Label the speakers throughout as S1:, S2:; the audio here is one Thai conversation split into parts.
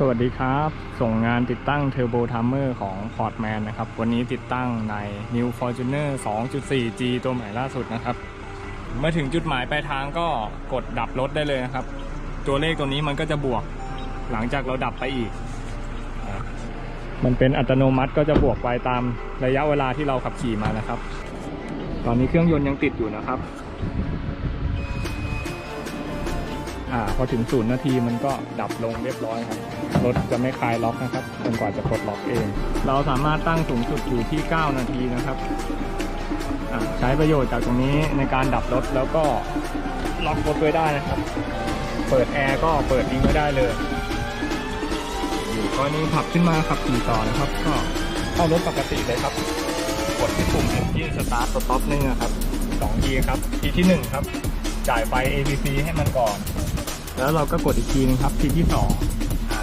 S1: สวัสดีครับ ส่งงานติดตั้งเทอร์โบท i มเมอร์ของ Portman นะครับ วันนี้ติดตั้งใน New Fortuner 2.4G ตัวใหม่ล่าสุดนะครับ เมื่อถึงจุดหมายปลายทางก็กดดับรถได้เลยนะครับ ตัวเลขตัวนี้มันก็จะบวกหลังจากเราดับไปอีก มันเป็นอัตโนมัติก็จะบวกไปตามระยะเวลาที่เราขับขี่มานะครับ ตอนนี้เครื่องยนต์ยังติดอยู่นะครับ อ่าพอถึงศูนย์นาทีมันก็ดับลงเรียบร้อยครับ รถจะไม่คลายล็อกนะครับจนกว่าจะปลดล็อกเอง เราสามารถตั้งสูงสุดอยู่ที่ 9 นาทีนะครับใช้ประโยชน์จากตรงนี้ในการดับรถแล้วก็ล็อกรถไว้ได้นะครับ เปิดแอร์ก็เปิดทิ้งไว้ได้เลย อยู่กรณีขับขึ้นมาขับขี่ต่อนะครับ ก็เข้ารถปกติเลยครับ กดที่ปุ่มที่สตาร์ทสต็อปนึงนะครับสองทีครับทีที่หนึ่งครับ จ่ายไฟ ABC ให้มันก่อน แล้วเราก็กดอีกทีนึงครับทีที่สอง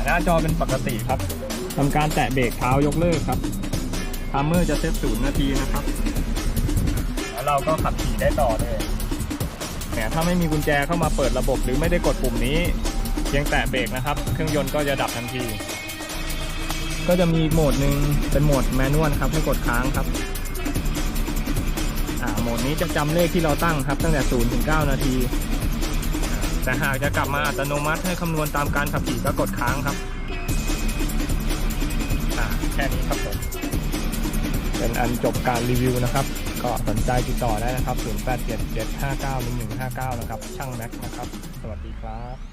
S1: หน้าจอเป็นปกติครับทำการแตะเบรกเท้ายกเลิกครับทามเมอร์จะเซตศูนย์นาทีนะครับ แล้วเราก็ขับขี่ได้ต่อเลยเนี่ยถ้าไม่มีกุญแจเข้ามาเปิดระบบหรือไม่ได้กดปุ่มนี้ เพียงแตะเบรกนะครับ เครื่องยนต์ก็จะดับทันที ก็จะมีโหมดหนึ่งเป็นโหมดแมนนวลครับให้กดค้างครับโหมดนี้จะจำเลขที่เราตั้งครับ ตั้งแต่0ถึง9นาที แต่หากจะกลับมาอัตโนมัติให้คำนวณตามการขับขี่ก็กดค้างครับแค่นี้ครับผม เป็นอันจบการรีวิวนะครับ ก็สนใจติดต่อได้นะครับ 0877591159 นะครับ ช่างแม็กนะครับ สวัสดีครับ